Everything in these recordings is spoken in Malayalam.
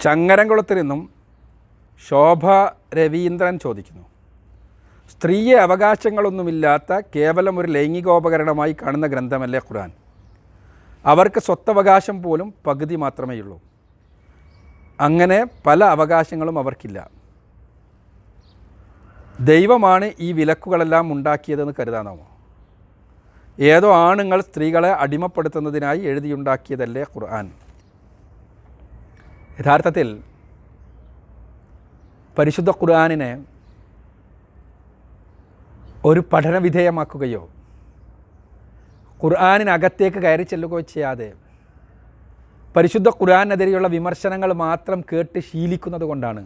ചങ്ങരംകുളത്തിൽ നിന്നും ശോഭ രവീന്ദ്രൻ ചോദിക്കുന്നു. സ്ത്രീയെ അവകാശങ്ങളൊന്നുമില്ലാത്ത കേവലം ഒരു ലൈംഗികോപകരണമായി കാണുന്ന ഗ്രന്ഥമല്ലേ ഖുർആൻ? അവർക്ക് സ്വത്തവകാശം പോലും പകുതി മാത്രമേ ഉള്ളൂ. അങ്ങനെ പല അവകാശങ്ങളും അവർക്കില്ല. ദൈവമാണ് ഈ വിലക്കുകളെല്ലാം ഉണ്ടാക്കിയതെന്ന് കരുതാനാമോ ഏതോ ആണുങ്ങൾ സ്ത്രീകളെ അടിമപ്പെടുത്തുന്നതിനായി എഴുതിയുണ്ടാക്കിയതല്ലേ ഖുർആൻ? യഥാർത്ഥത്തിൽ പരിശുദ്ധ ഖുർആാനിനെ ഒരു പഠന വിധേയമാക്കുകയോ ഖുർആാനിനകത്തേക്ക് കയറി ചെല്ലുകയോ ചെയ്യാതെ പരിശുദ്ധ ഖുർആാനെതിരെയുള്ള വിമർശനങ്ങൾ മാത്രം കേട്ട് ശീലിക്കുന്നത് കൊണ്ടാണ്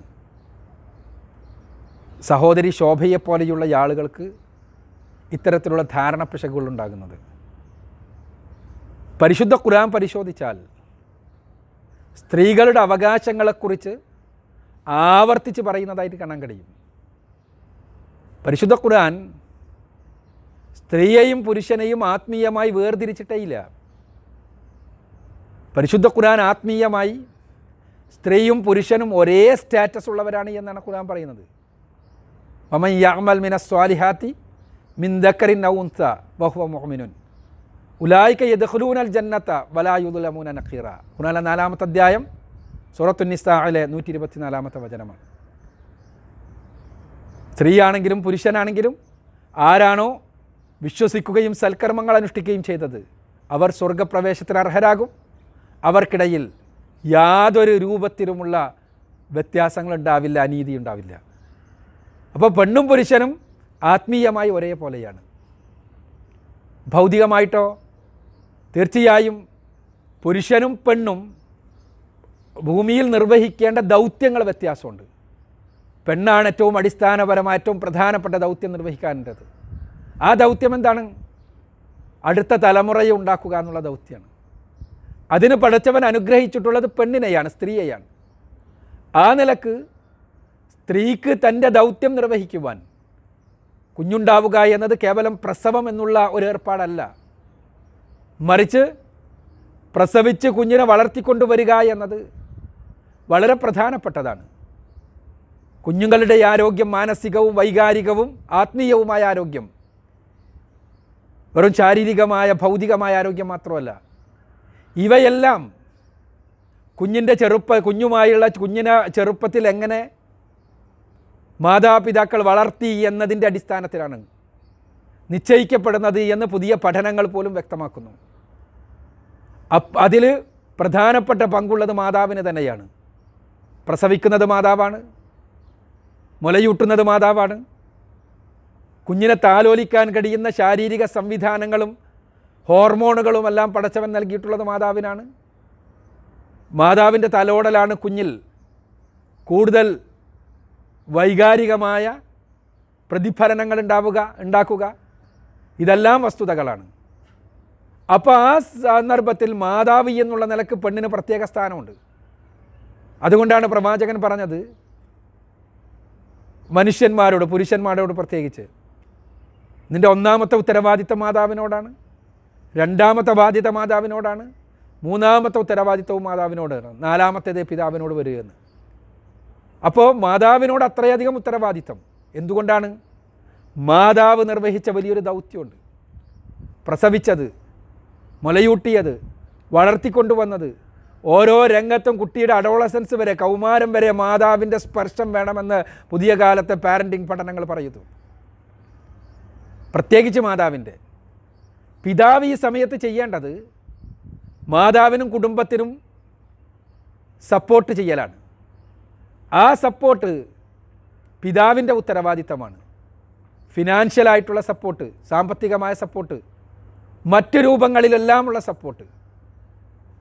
സഹോദരി ശോഭയെപ്പോലെയുള്ള ആളുകൾക്ക് ഇത്തരത്തിലുള്ള ധാരണ പിശകുകൾ ഉണ്ടാകുന്നത്. പരിശുദ്ധ ഖുർആൻ പരിശോധിച്ചാൽ സ്ത്രീകളുടെ അവകാശങ്ങളെക്കുറിച്ച് ആവർത്തിച്ച് പറയുന്നതായിട്ട് കാണാൻ കഴിയും. പരിശുദ്ധ ഖുർആൻ സ്ത്രീയെയും പുരുഷനെയും ആത്മീയമായി വേർതിരിച്ചിട്ടേ ഇല്ല. പരിശുദ്ധ ഖുർആൻ ആത്മീയമായി സ്ത്രീയും പുരുഷനും ഒരേ സ്റ്റാറ്റസ് ഉള്ളവരാണ് എന്നാണ് ഖുർആൻ പറയുന്നത്. വമൻ യാമൽ മിന സ്വാലിഹാത്തി മിൻ ദക്കറിൻ ഔൻസ ബഹുവ മുഹ്മിനുൻ ഉലായിക്ക യദ്ഖുലൂനൽ ജന്നത്ത വലായുദുലമൂന നഖീറ. ഖുർആനിലെ നാലാമത്തെ അധ്യായം സൂറത്തുന്നിസായിലെ നൂറ്റി ഇരുപത്തി നാലാമത്തെ വചനമാണ്. സ്ത്രീയാണെങ്കിലും പുരുഷനാണെങ്കിലും ആരാണോ വിശ്വസിക്കുകയും സൽക്കർമ്മങ്ങൾ അനുഷ്ഠിക്കുകയും ചെയ്തത് അവർ സ്വർഗപ്രവേശത്തിന് അർഹരാകും. അവർക്കിടയിൽ യാതൊരു രൂപത്തിലുമുള്ള വ്യത്യാസങ്ങളുണ്ടാവില്ല അനീതി ഉണ്ടാവില്ല അപ്പോൾ പെണ്ണും പുരുഷനും ആത്മീയമായി ഒരേപോലെയാണ്. ഭൗതികമായിട്ടോ തീർച്ചയായും പുരുഷനും പെണ്ണും ഭൂമിയിൽ നിർവഹിക്കേണ്ട ദൗത്യങ്ങൾ വ്യത്യാസമുണ്ട്. പെണ്ണാണ് ഏറ്റവും അടിസ്ഥാനപരമായ ഏറ്റവും പ്രധാനപ്പെട്ട ദൗത്യം നിർവഹിക്കാനുള്ളത്. ആ ദൗത്യം എന്താണ്? അടുത്ത തലമുറയെ ഉണ്ടാക്കുക എന്നുള്ള ദൗത്യമാണ്. അതിന് പഠിച്ചവൻ അനുഗ്രഹിച്ചിട്ടുള്ളത് പെണ്ണിനെയാണ് സ്ത്രീയെയാണ്. ആ നിലയ്ക്ക് സ്ത്രീക്ക് തന്റെ ദൗത്യം നിർവഹിക്കുവാൻ കുഞ്ഞുണ്ടാവുക എന്നത് കേവലം പ്രസവം എന്നുള്ള ഒരു ഏർപ്പാടല്ല. മറിച്ച് പ്രസവിച്ച് കുഞ്ഞിനെ വളർത്തിക്കൊണ്ടുവരിക എന്നത് വളരെ പ്രധാനപ്പെട്ടതാണ്. കുഞ്ഞുങ്ങളുടെ ആരോഗ്യം മാനസികവും വൈകാരികവും ആത്മീയവുമായ ആരോഗ്യം വെറും ശാരീരികമായ ഭൗതികമായ ആരോഗ്യം മാത്രമല്ല. ഇവയെല്ലാം കുഞ്ഞിന്റെ ചെറുപ്പ കുഞ്ഞുമായുള്ള കുഞ്ഞിനെ ചെറുപ്പത്തിൽ എങ്ങനെ മാതാപിതാക്കൾ വളർത്തി എന്നതിന്റെ അടിസ്ഥാനത്തിലാണ് നിശ്ചയിക്കപ്പെടുന്നത് എന്ന് പുതിയ പഠനങ്ങൾ പോലും വ്യക്തമാക്കുന്നു. അതിൽ പ്രധാനപ്പെട്ട പങ്കുള്ളത് മാതാവിന് തന്നെയാണ്. പ്രസവിക്കുന്നത് മാതാവാണ്. മുലയൂട്ടുന്നത് മാതാവാണ്. കുഞ്ഞിനെ താലോലിക്കാൻ കഴിയുന്ന ശാരീരിക സംവിധാനങ്ങളും ഹോർമോണുകളും എല്ലാം പടച്ചവൻ നൽകിയിട്ടുള്ളത് മാതാവിനാണ്. മാതാവിന്റെ തലോടലാണ് കുഞ്ഞിൽ കൂടുതൽ വൈകാരികമായ പ്രതിഫലനങ്ങൾ ഉണ്ടാവുക ഉണ്ടാക്കുക. ഇതെല്ലാം വസ്തുതകളാണ്. അപ്പോൾ ആ സന്ദർഭത്തിൽ മാതാവ് എന്നുള്ള നിലയ്ക്ക് പെണ്ണിന് പ്രത്യേക സ്ഥാനമുണ്ട്. അതുകൊണ്ടാണ് പ്രവാചകൻ പറഞ്ഞത് മനുഷ്യന്മാരോട് പുരുഷന്മാരോട് പ്രത്യേകിച്ച് നിന്റെ ഒന്നാമത്തെ ഉത്തരവാദിത്തം മാതാവിനോടാണ് രണ്ടാമത്തെ ബാധ്യത മാതാവിനോടാണ് മൂന്നാമത്തെ ഉത്തരവാദിത്തവും മാതാവിനോടാണ് നാലാമത്തേത് പിതാവിനോട് വരികയെന്ന്. അപ്പോൾ മാതാവിനോട് അത്രയധികം ഉത്തരവാദിത്തം. എന്തുകൊണ്ടാണ്? മാതാവ് നിർവഹിച്ച വലിയൊരു ദൗത്യമുണ്ട്. പ്രസവിച്ചത് മുലയൂട്ടിയത് വളർത്തിക്കൊണ്ടുവന്നത്. ഓരോ രംഗത്തും കുട്ടിയുടെ അഡോളസൻസ് വരെ കൗമാരം വരെ മാതാവിന്റെ സ്പർശം വേണമെന്ന് പുതിയ കാലത്തെ പാരന്റിങ് പഠനങ്ങൾ പറയുന്നു. പ്രത്യേകിച്ച് മാതാവിന്റെ. പിതാവ് ഈ സമയത്ത് ചെയ്യേണ്ടത് മാതാവിനും കുടുംബത്തിനും സപ്പോർട്ട് ചെയ്യലാണ്. ആ സപ്പോർട്ട് പിതാവിന്റെ ഉത്തരവാദിത്തമാണ്. ഫിനാൻഷ്യലായിട്ടുള്ള സപ്പോർട്ട് സാമ്പത്തികമായ സപ്പോർട്ട് മറ്റു രൂപങ്ങളിലെല്ലാമുള്ള സപ്പോർട്ട്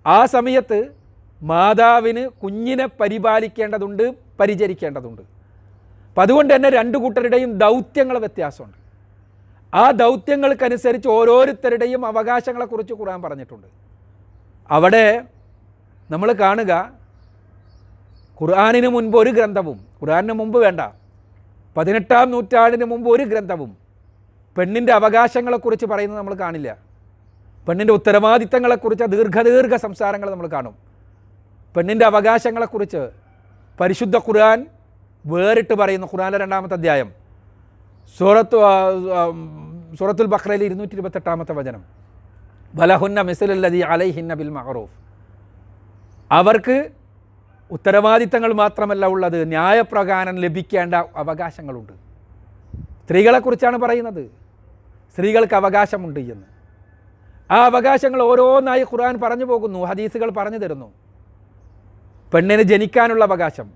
ആ സമയത്ത് മാതാവിന് കുഞ്ഞിനെ പരിപാലിക്കേണ്ടതുണ്ട് പരിചരിക്കേണ്ടതുണ്ട്. അപ്പം അതുകൊണ്ട് തന്നെ രണ്ട് കൂട്ടരുടെയും ദൗത്യങ്ങൾ വ്യത്യാസമുണ്ട്. ആ ദൗത്യങ്ങൾക്കനുസരിച്ച് ഓരോരുത്തരുടെയും അവകാശങ്ങളെക്കുറിച്ച് ഖുർആൻ പറഞ്ഞിട്ടുണ്ട്. അവിടെ നമ്മൾ കാണുക ഖുർആാനിന് മുൻപ് ഒരു ഗ്രന്ഥവും ഖുർആാനിന് മുമ്പ് വേണ്ട പതിനെട്ടാം നൂറ്റാണ്ടിന് മുമ്പ് ഒരു ഗ്രന്ഥവും പെണ്ണിന്റെ അവകാശങ്ങളെക്കുറിച്ച് പറയുന്നത് നമ്മൾ കാണില്ല. പെണ്ണിന്റെ ഉത്തരവാദിത്തങ്ങളെക്കുറിച്ച് ദീർഘദീർഘ സംസാരങ്ങൾ നമ്മൾ കാണും. പെണ്ണിന്റെ അവകാശങ്ങളെക്കുറിച്ച് പരിശുദ്ധ ഖുർആൻ വേറിട്ട് പറയുന്നു. ഖുർആന്റെ രണ്ടാമത്തെ അധ്യായം. സൂറത്ത് സൂറത്തുൽ ബഖ്റയിൽ ഇരുന്നൂറ്റി ഇരുപത്തെട്ടാമത്തെ വചനം. ബലഹുന്ന മിസലല്ലതി അലൈഹിന്ന ബിൽ മഹറൂഫ് അവർക്ക് ഉത്തരവാദിത്തങ്ങൾ മാത്രമല്ല ഉള്ളത്. ന്യായപ്രകാരം ലഭിക്കേണ്ട അവകാശങ്ങളുണ്ട്. സ്ത്രീകളെക്കുറിച്ചാണ് പറയുന്നത്. സ്ത്രീകൾക്ക് അവകാശമുണ്ട് എന്ന്. ആ അവകാശങ്ങൾ ഓരോന്നായി ഖുർആൻ പറഞ്ഞു പോകുന്നു ഹദീസുകൾ പറഞ്ഞു തരുന്നു. പെണ്ണിന് ജനിക്കാനുള്ള അവകാശം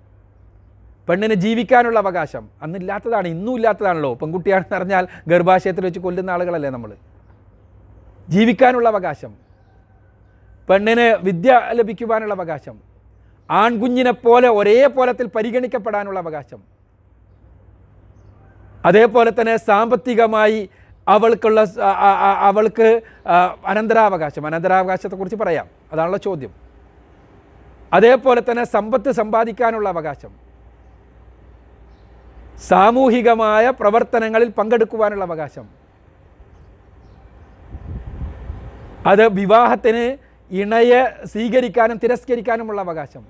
പെണ്ണിന് ജീവിക്കാനുള്ള അവകാശം അന്നില്ലാത്തതാണ് ഇന്നും ഇല്ലാത്തതാണല്ലോ. പെൺകുട്ടിയാണെന്ന് പറഞ്ഞാൽ ഗർഭാശയത്തിൽ വെച്ച് കൊല്ലുന്ന ആളുകളല്ലേ നമ്മൾ. ജീവിക്കാനുള്ള അവകാശം പെണ്ണിന് വിദ്യ ലഭിക്കുവാനുള്ള അവകാശം ആൺകുഞ്ഞിനെ പോലെ ഒരേ പോലത്തിൽ പരിഗണിക്കപ്പെടാനുള്ള അവകാശം. അതേപോലെ തന്നെ സാമ്പത്തികമായി അവൾക്കുള്ള അവൾക്ക് അനന്തരാവകാശം. അനന്തരാവകാശത്തെക്കുറിച്ച് പറയാം. അതാണല്ലോ ചോദ്യം. അതേപോലെ തന്നെ സമ്പത്ത് സമ്പാദിക്കാനുള്ള അവകാശം. സാമൂഹികമായ പ്രവർത്തനങ്ങളിൽ പങ്കെടുക്കുവാനുള്ള അവകാശം. അത് വിവാഹത്തിന് ഇണയെ സ്വീകരിക്കാനും തിരസ്കരിക്കാനുമുള്ള അവകാശം.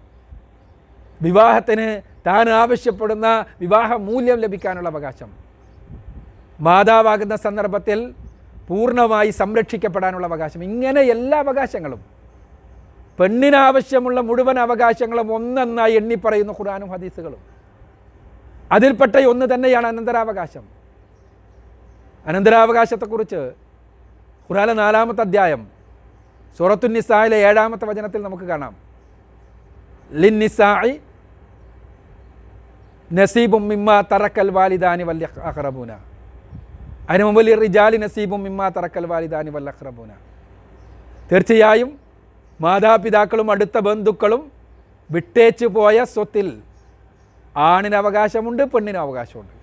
വിവാഹത്തിന് താൻ ആവശ്യപ്പെടുന്ന വിവാഹ മൂല്യം ലഭിക്കാനുള്ള അവകാശം. മാതാവാകുന്ന സന്ദർഭത്തിൽ പൂർണമായി സംരക്ഷിക്കപ്പെടാനുള്ള അവകാശം. ഇങ്ങനെ എല്ലാ അവകാശങ്ങളും പെണ്ണിനാവശ്യമുള്ള മുഴുവൻ അവകാശങ്ങളും ഒന്നെന്നായി എണ്ണിപ്പറയുന്ന ഖുറാനും ഹദീസുകളും. അതിൽപ്പെട്ട ഒന്ന് തന്നെയാണ് അനന്തരാവകാശം. അനന്തരാവകാശത്തെക്കുറിച്ച് ഖുറാന നാലാമത്തെ അധ്യായം സൂറത്തു നിസായിലെ ഏഴാമത്തെ വചനത്തിൽ നമുക്ക് കാണാം. ലിൻ നിസായി നസീബും മിമ്മ തറക്കൽ വാലിദാനി വല്യ അഹ്റബൂന അതിന് മുമ്പിൽ റിജാലി നസീബും മിമ്മ തറക്കൽ വാലിദാനി വല്ലഹ്റബൂന തീർച്ചയായും മാതാപിതാക്കളും അടുത്ത ബന്ധുക്കളും വിട്ടേച്ചു പോയ സ്വത്തിൽ ആണിന് അവകാശമുണ്ട് പെണ്ണിന് അവകാശമുണ്ട്.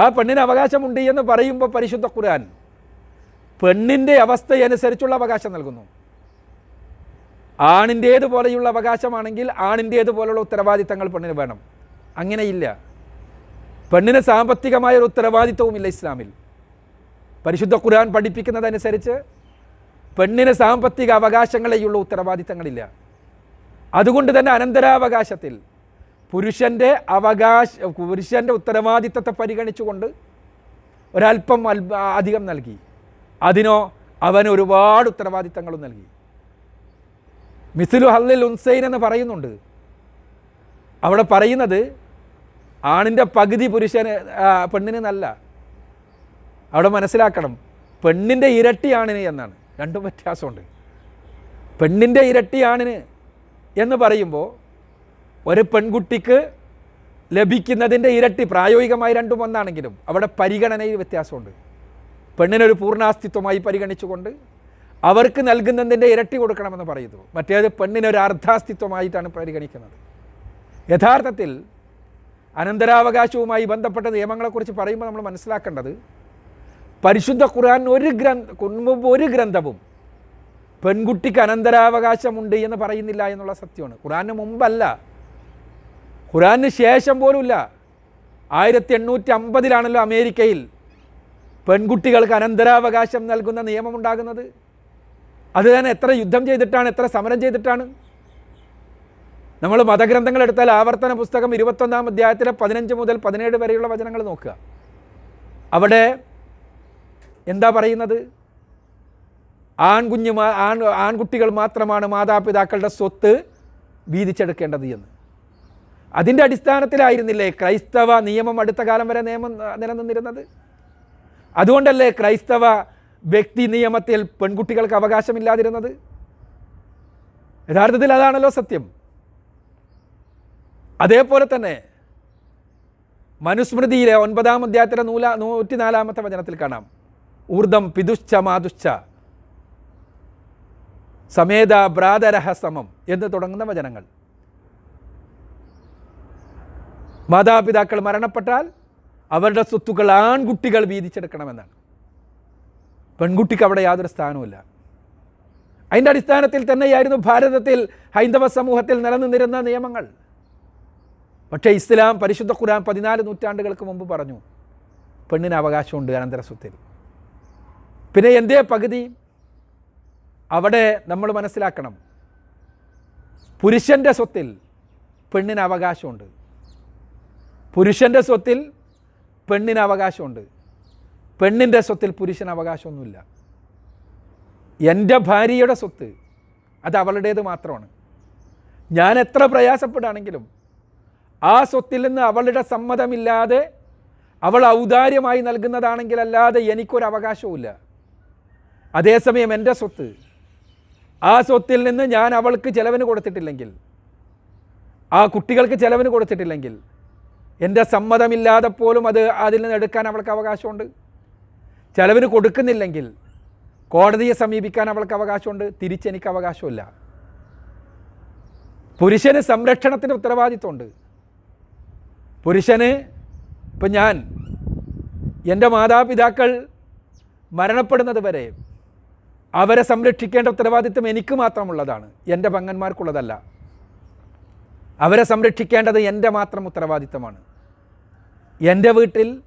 ആ പെണ്ണിന് അവകാശമുണ്ട് എന്ന് പറയുമ്പോൾ പരിശുദ്ധ ഖുർആൻ പെണ്ണിന്റെ അവസ്ഥയനുസരിച്ചുള്ള അവകാശം നൽകുന്നു. ആണിന്റേതുപോലെയുള്ള അവകാശമാണെങ്കിൽ ആണിന്റേതുപോലുള്ള ഉത്തരവാദിത്തങ്ങൾ പെണ്ണിന് വേണം. അങ്ങനെയില്ല. പെണ്ണിന് സാമ്പത്തികമായ ഒരു ഉത്തരവാദിത്വവുമില്ല ഇസ്ലാമിൽ. പരിശുദ്ധ ഖുർആൻ പഠിപ്പിക്കുന്നതനുസരിച്ച് പെണ്ണിന് സാമ്പത്തിക അവകാശങ്ങളെയുള്ള ഉത്തരവാദിത്തങ്ങളില്ല. അതുകൊണ്ട് തന്നെ അനന്തരാവകാശത്തിൽ പുരുഷന്റെ അവകാശ പുരുഷന്റെ ഉത്തരവാദിത്തത്തെ പരിഗണിച്ചുകൊണ്ട് ഒരല്പം അധികം നൽകി. അതിനോ അവന് ഒരുപാട് ഉത്തരവാദിത്തങ്ങളും നൽകി. മിസിലു ഹല്ലിൽ ഉൻസൈൻ എന്ന് പറയുന്നുണ്ട്. അവിടെ പറയുന്നത് ആണിന്റെ പകുതി പുരുഷന് പെണ്ണിന് നല്ല. അവിടെ മനസ്സിലാക്കണം പെണ്ണിന്റെ ഇരട്ടി ആണിന് എന്നാണ്. രണ്ടും വ്യത്യാസമുണ്ട്. പെണ്ണിന്റെ ഇരട്ടി ആണിന് എന്ന് പറയുമ്പോൾ ഒരു പെൺകുട്ടിക്ക് ലഭിക്കുന്നതിന്റെ ഇരട്ടി പ്രായോഗികമായി രണ്ടും ഒന്നാണെങ്കിലും അവിടെ പരിഗണനയിൽ വ്യത്യാസമുണ്ട്. പെണ്ണിനൊരു പൂർണാസ്തിത്വമായി പരിഗണിച്ചുകൊണ്ട് അവർക്ക് നൽകുന്നതിന്റെ ഇരട്ടി കൊടുക്കണമെന്ന് പറയുന്നു. മറ്റേത് പെണ്ണിനൊരു അർദ്ധാസ്തിത്വമായിട്ടാണ് പരിഗണിക്കുന്നത്. യഥാർത്ഥത്തിൽ അനന്തരാവകാശവുമായി ബന്ധപ്പെട്ട നിയമങ്ങളെക്കുറിച്ച് പറയുമ്പോൾ നമ്മൾ മനസ്സിലാക്കേണ്ടത് പരിശുദ്ധ ഖുർആൻ ഒരു ഗ്രന്ഥ ഒരു ഗ്രന്ഥവും പെൺകുട്ടിക്ക് അനന്തരാവകാശമുണ്ട് എന്ന് പറയുന്നില്ല എന്നുള്ള സത്യമാണ്. ഖുറാന് മുമ്പല്ല. ഖുറാന് ശേഷം പോലുമില്ല. ആയിരത്തി എണ്ണൂറ്റി അമ്പതിലാണല്ലോ അമേരിക്കയിൽ പെൺകുട്ടികൾക്ക് അനന്തരാവകാശം നൽകുന്ന നിയമമുണ്ടാകുന്നത്. അത് തന്നെ എത്ര യുദ്ധം ചെയ്തിട്ടാണ് എത്ര സമരം ചെയ്തിട്ടാണ്? നമ്മൾ മതഗ്രന്ഥങ്ങൾ എടുത്താൽ ആവർത്തന പുസ്തകം ഇരുപത്തൊന്നാം അധ്യായത്തിലെ പതിനഞ്ച് മുതൽ പതിനേഴ് വരെയുള്ള വചനങ്ങൾ നോക്കുക. അവിടെ എന്താ പറയുന്നത്? ആൺകുഞ്ഞു ആൺ ആൺകുട്ടികൾ മാത്രമാണ് മാതാപിതാക്കളുടെ സ്വത്ത് വീതിച്ചെടുക്കേണ്ടത് എന്ന്. അതിന്റെ അടിസ്ഥാനത്തിലായിരുന്നില്ലേ ക്രൈസ്തവ നിയമം അടുത്ത കാലം വരെ നിയമം നിലനിന്നിരുന്നത്? അതുകൊണ്ടല്ലേ ക്രൈസ്തവ വ്യക്തി നിയമത്തിൽ പെൺകുട്ടികൾക്ക് അവകാശമില്ലാതിരുന്നത്? യഥാർത്ഥത്തിൽ അതാണല്ലോ സത്യം. അതേപോലെ തന്നെ മനുസ്മൃതിയിലെ ഒൻപതാം അധ്യായത്തിലെ നൂല നൂറ്റിനാലാമത്തെ വചനത്തിൽ കാണാം. ഊർദ്ധം പിതുശ്ച മാതുശ്ച. സമേത ഭ്രാതരഹ സമം എന്ന് തുടങ്ങുന്ന വചനങ്ങൾ. മാതാപിതാക്കൾ മരണപ്പെട്ടാൽ അവരുടെ സ്വത്തുക്കൾ ആൺകുട്ടികൾ വീതിച്ചെടുക്കണമെന്നാണ്. പെൺകുട്ടിക്ക് അവിടെ യാതൊരു സ്ഥാനവുമില്ല. അതിന്റെ അടിസ്ഥാനത്തിൽ തന്നെയായിരുന്നു ഭാരതത്തിൽ ഹൈന്ദവ സമൂഹത്തിൽ നിലനിന്നിരുന്ന നിയമങ്ങൾ. പക്ഷേ ഇസ്ലാം പരിശുദ്ധ ഖുർആൻ പതിനാല് നൂറ്റാണ്ടുകൾക്ക് മുമ്പ് പറഞ്ഞു പെണ്ണിന് അവകാശമുണ്ട് അനന്തര സ്വത്തിൽ പിന്നെ എന്തേ പകുതി? അവിടെ നമ്മൾ മനസ്സിലാക്കണം പുരുഷന്റെ സ്വത്തിൽ പെണ്ണിന് അവകാശമുണ്ട്. പുരുഷന്റെ സ്വത്തിൽ പെണ്ണിന് അവകാശമുണ്ട്. പെണ്ണിന്റെ സ്വത്തിൽ പുരുഷന് അവകാശമൊന്നുമില്ല. എന്റെ ഭാര്യയുടെ സ്വത്ത് അത് അവളുടേത് മാത്രമാണ്. ഞാൻ എത്ര പ്രയാസപ്പെടുകയാണെങ്കിലും ആ സ്വത്തിൽ നിന്ന് അവളുടെ സമ്മതമില്ലാതെ അവൾ ഔദാര്യമായി നൽകുന്നതാണെങ്കിൽ അല്ലാതെ എനിക്കൊരു അവകാശവുമില്ല അതേസമയം എന്റെ സ്വത്ത് ആ സ്വത്തിൽ നിന്ന് ഞാൻ അവൾക്ക് ചിലവിന് കൊടുത്തിട്ടില്ലെങ്കിൽ ആ കുട്ടികൾക്ക് ചിലവിന് കൊടുത്തിട്ടില്ലെങ്കിൽ എന്റെ സമ്മതമില്ലാതെ പോലും അത് അതിൽ നിന്ന് എടുക്കാൻ അവൾക്ക് അവകാശമുണ്ട്. ചിലവിന് കൊടുക്കുന്നില്ലെങ്കിൽ കോടതിയെ സമീപിക്കാൻ അവൾക്ക് അവകാശമുണ്ട്. തിരിച്ചെനിക്ക് അവകാശമില്ല. പുരുഷന് സംരക്ഷണത്തിന് ഉത്തരവാദിത്വമുണ്ട്. പുരുഷന് ഇപ്പം ഞാൻ എന്റെ മാതാപിതാക്കൾ മരണപ്പെടുന്നത് വരെ അവരെ സംരക്ഷിക്കേണ്ട ഉത്തരവാദിത്വം എനിക്ക് മാത്രമുള്ളതാണ്. എന്റെ പങ്ങന്മാർക്കുള്ളതല്ല. അവരെ സംരക്ഷിക്കേണ്ടത് എന്റെ മാത്രം ഉത്തരവാദിത്തമാണ് എന്റെ വീട്ടിൽ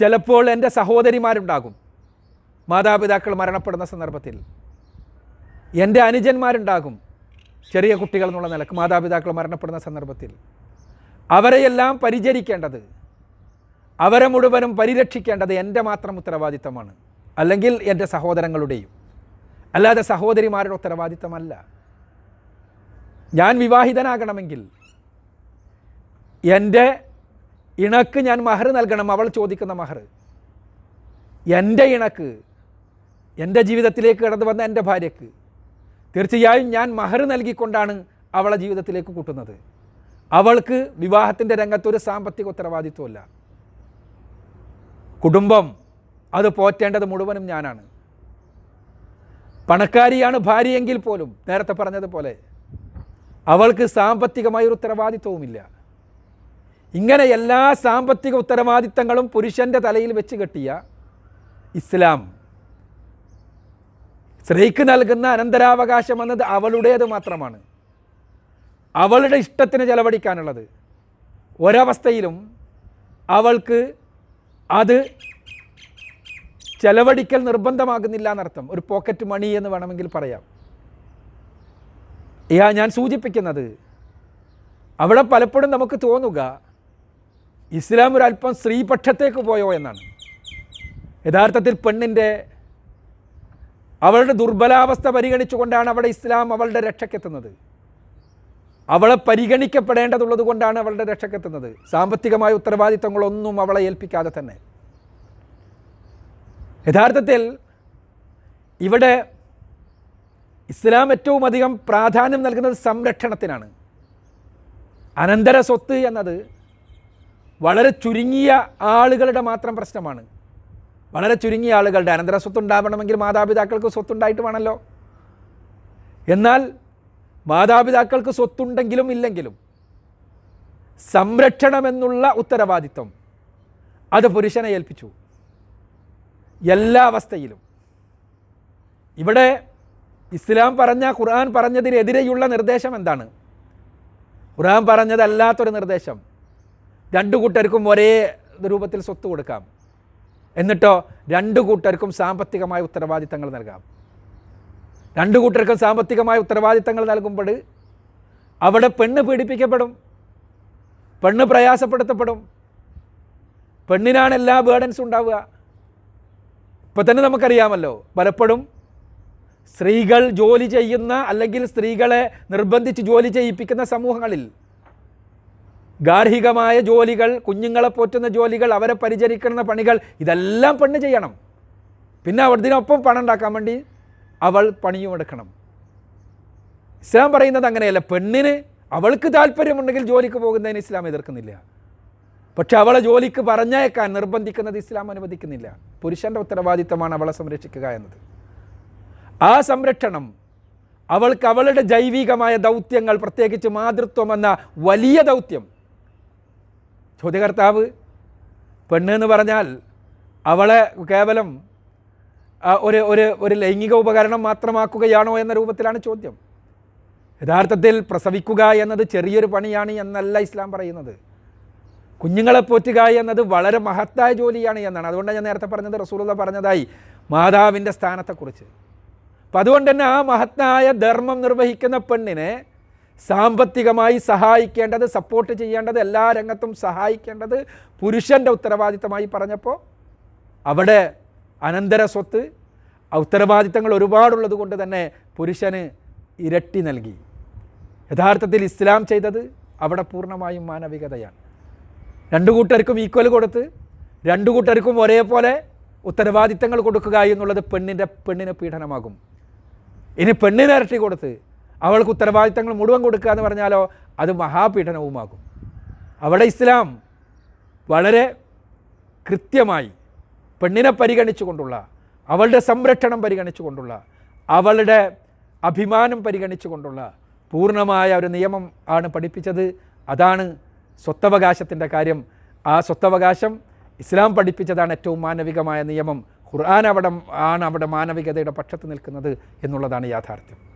ചിലപ്പോൾ എന്റെ സഹോദരിമാരുണ്ടാകും. മാതാപിതാക്കൾ മരണപ്പെടുന്ന സന്ദർഭത്തിൽ. എന്റെ അനുജന്മാരുണ്ടാകും. ചെറിയ കുട്ടികൾ എന്നുള്ള നിലയ്ക്ക് മാതാപിതാക്കൾ മരണപ്പെടുന്ന സന്ദർഭത്തിൽ. അവരെയെല്ലാം പരിചരിക്കേണ്ടത് അവരെ മുഴുവനും പരിരക്ഷിക്കേണ്ടത് എന്റെ മാത്രം ഉത്തരവാദിത്തമാണ്. അല്ലെങ്കിൽ എന്റെ സഹോദരങ്ങളുടെയും. അല്ലാതെ സഹോദരിമാരുടെ ഉത്തരവാദിത്തമല്ല. ഞാൻ വിവാഹിതനാകണമെങ്കിൽ എന്റെ ഇണക്ക് ഞാൻ മഹർ നൽകണം അവൾ ചോദിക്കുന്ന മഹർ. എന്റെ ഇണക്ക് എന്റെ ജീവിതത്തിലേക്ക് കടന്നു വന്ന എന്റെ ഭാര്യയ്ക്ക് തീർച്ചയായും ഞാൻ മഹർ നൽകിക്കൊണ്ടാണ് അവളെ ജീവിതത്തിലേക്ക് കൂട്ടുന്നത്. അവൾക്ക് വിവാഹത്തിന്റെ രംഗത്തൊരു സാമ്പത്തിക ഉത്തരവാദിത്വമില്ല. കുടുംബം അത് പോറ്റേണ്ടത് മുഴുവനും ഞാനാണ്. പണക്കാരിയാണ് ഭാര്യയെങ്കിൽ പോലും നേരത്തെ പറഞ്ഞതുപോലെ അവൾക്ക് സാമ്പത്തികമായ ഒരു ഉത്തരവാദിത്വവുമില്ല. ഇങ്ങനെ എല്ലാ സാമ്പത്തിക ഉത്തരവാദിത്തങ്ങളും പുരുഷന്റെ തലയിൽ വെച്ച് കെട്ടിയ ഇസ്ലാം സ്ത്രീക്ക് നൽകുന്ന അനന്തരാവകാശം എന്നത് അവളുടേത് മാത്രമാണ്. അവളുടെ ഇഷ്ടത്തിന് ചെലവഴിക്കാനുള്ളത്. ഒരവസ്ഥയിലും അവൾക്ക് അത് ചെലവഴിക്കൽ നിർബന്ധമാകുന്നില്ല എന്നർത്ഥം ഒരു പോക്കറ്റ് മണി എന്ന് വേണമെങ്കിൽ പറയാം. ഇയാ ഞാൻ സൂചിപ്പിക്കുന്നത് അവിടെ പലപ്പോഴും നമുക്ക് തോന്നുക ഇസ്ലാം ഒരു അല്പം സ്ത്രീപക്ഷത്തേക്ക് പോയോ എന്നാണ്. യഥാർത്ഥത്തിൽ പെണ്ണിന്റെ അവളുടെ ദുർബലാവസ്ഥ പരിഗണിച്ചുകൊണ്ടാണ് അവിടെ ഇസ്ലാം അവളുടെ രക്ഷക്കെത്തുന്നത് അവളെ പരിഗണിക്കപ്പെടേണ്ടതുള്ളത് കൊണ്ടാണ് അവളുടെ രക്ഷക്കെത്തുന്നത് സാമ്പത്തികമായ ഉത്തരവാദിത്തങ്ങളൊന്നും അവളെ ഏൽപ്പിക്കാതെ തന്നെ. യഥാർത്ഥത്തിൽ ഇവിടെ ഇസ്ലാം ഏറ്റവും അധികം പ്രാധാന്യം നൽകുന്നത് സംരക്ഷണത്തിനാണ്. അനന്തര സ്വത്ത് എന്നത് വളരെ ചുരുങ്ങിയ ആളുകളുടെ മാത്രം പ്രശ്നമാണ്. വളരെ ചുരുങ്ങിയ ആളുകളുടെ അനന്തര സ്വത്ത് ഉണ്ടാവണമെങ്കിൽ മാതാപിതാക്കൾക്ക് സ്വത്തുണ്ടായിട്ട് വേണമല്ലോ. എന്നാൽ മാതാപിതാക്കൾക്ക് സ്വത്തുണ്ടെങ്കിലും ഇല്ലെങ്കിലും സംരക്ഷണമെന്നുള്ള ഉത്തരവാദിത്വം അത് പുരുഷനെ ഏൽപ്പിച്ചു. എല്ലാ അവസ്ഥയിലും. ഇവിടെ ഇസ്ലാം പറഞ്ഞ ഖുർആൻ പറഞ്ഞതിനെതിരെയുള്ള നിർദ്ദേശം എന്താണ്? ഖുർആൻ പറഞ്ഞതല്ലാത്തൊരു നിർദ്ദേശം. രണ്ടു കൂട്ടർക്കും ഒരേ രൂപത്തിൽ സ്വത്ത് കൊടുക്കാം. എന്നിട്ടോ രണ്ടു കൂട്ടർക്കും സാമ്പത്തികമായ ഉത്തരവാദിത്തങ്ങൾ നൽകാം. രണ്ടു കൂട്ടർക്കും സാമ്പത്തികമായ ഉത്തരവാദിത്തങ്ങൾ നൽകുമ്പോൾ അവിടെ പെണ്ണ് പീഡിപ്പിക്കപ്പെടും പെണ്ണ് പ്രയാസപ്പെടുത്തപ്പെടും. പെണ്ണിനാണ് എല്ലാ ബേഡൻസും ഉണ്ടാവുക. ഇപ്പം തന്നെ നമുക്കറിയാമല്ലോ പലപ്പോഴും സ്ത്രീകൾ ജോലി ചെയ്യുന്ന അല്ലെങ്കിൽ സ്ത്രീകളെ നിർബന്ധിച്ച് ജോലി ചെയ്യിപ്പിക്കുന്ന സമൂഹങ്ങളിൽ ഗാർഹികമായ ജോലികൾ കുഞ്ഞുങ്ങളെ പോറ്റുന്ന ജോലികൾ അവരെ പരിചരിക്കുന്ന പണികൾ ഇതെല്ലാം പെണ്ണ് ചെയ്യണം. പിന്നെ അതിനൊപ്പം പണം ഉണ്ടാക്കാൻ വേണ്ടി അവൾ പണിയുമെടുക്കണം ഇസ്ലാം പറയുന്നത് അങ്ങനെയല്ല. പെണ്ണിന് അവൾക്ക് താല്പര്യമുണ്ടെങ്കിൽ ജോലിക്ക് പോകുന്നതിന് ഇസ്ലാം എതിർക്കുന്നില്ല. പക്ഷെ അവളെ ജോലിക്ക് പറഞ്ഞയക്കാൻ നിർബന്ധിക്കുന്നത് ഇസ്ലാം അനുവദിക്കുന്നില്ല. പുരുഷന്റെ ഉത്തരവാദിത്തമാണ് അവളെ സംരക്ഷിക്കുക എന്നത്. ആ സംരക്ഷണം അവൾക്ക് അവളുടെ ജൈവികമായ ദൗത്യങ്ങൾ പ്രത്യേകിച്ച് മാതൃത്വം എന്ന വലിയ ദൗത്യം. ചോദ്യകർത്താവ് പെണ്ണ് എന്ന് പറഞ്ഞാൽ അവളെ കേവലം ഒരു ഒരു ഒരു ലൈംഗിക ഉപകരണം മാത്രമാക്കുകയാണോ എന്ന രൂപത്തിലാണ് ചോദ്യം. യഥാർത്ഥത്തിൽ പ്രസവിക്കുക എന്നത് ചെറിയൊരു പണിയാണ് എന്നല്ല ഇസ്ലാം പറയുന്നത്. കുഞ്ഞുങ്ങളെ പോറ്റുക എന്നത് വളരെ മഹത്തായ ജോലിയാണ് എന്നാണ്. അതുകൊണ്ട് ഞാൻ നേരത്തെ പറഞ്ഞത് റസൂലുള്ള പറഞ്ഞതായി മാതാവിന്റെ സ്ഥാനത്തെക്കുറിച്ച്. അപ്പം അതുകൊണ്ട് തന്നെ ആ മഹത്തായ ധർമ്മം നിർവഹിക്കുന്ന പെണ്ണിനെ സാമ്പത്തികമായി സഹായിക്കേണ്ടത് സപ്പോർട്ട് ചെയ്യേണ്ടത് എല്ലാ രംഗത്തും സഹായിക്കേണ്ടത് പുരുഷന്റെ ഉത്തരവാദിത്തമായി പറഞ്ഞപ്പോൾ അവിടെ അനന്തര സ്വത്ത് ഉത്തരവാദിത്തങ്ങൾ ഒരുപാടുള്ളത് കൊണ്ട് തന്നെ പുരുഷന് ഇരട്ടി നൽകി. യഥാർത്ഥത്തിൽ ഇസ്ലാം ചെയ്തത് അവിടെ പൂർണമായും മാനവികതയാണ്. രണ്ടു കൂട്ടർക്കും ഈക്വൽ കൊടുത്ത് രണ്ടു കൂട്ടർക്കും ഒരേപോലെ ഉത്തരവാദിത്തങ്ങൾ കൊടുക്കുക എന്നുള്ളത് പെണ്ണിന്റെ പെണ്ണിന് പീഡനമാകും. ഇനി പെണ്ണിന് ഇരട്ടി കൊടുത്ത് അവൾക്ക് ഉത്തരവാദിത്തങ്ങൾ മുഴുവൻ കൊടുക്കുക എന്ന് പറഞ്ഞാലോ അത് മഹാപീഡനവുമാകും. അവിടെ ഇസ്ലാം വളരെ കൃത്യമായി പെണ്ണിനെ പരിഗണിച്ചുകൊണ്ടുള്ള അവളുടെ സംരക്ഷണം പരിഗണിച്ചുകൊണ്ടുള്ള അവളുടെ അഭിമാനം പരിഗണിച്ചുകൊണ്ടുള്ള പൂർണമായ ഒരു നിയമം ആണ് പഠിപ്പിച്ചത്. അതാണ് സ്വത്തവകാശത്തിന്റെ കാര്യം. ആ സ്വത്തവകാശം ഇസ്ലാം പഠിപ്പിച്ചതാണ് ഏറ്റവും മാനവികമായ നിയമം. ഖുർആൻ അവിടെ ആണ് അവിടെ മാനവികതയുടെ പക്ഷത്ത് നിൽക്കുന്നത് എന്നുള്ളതാണ് യാഥാർത്ഥ്യം.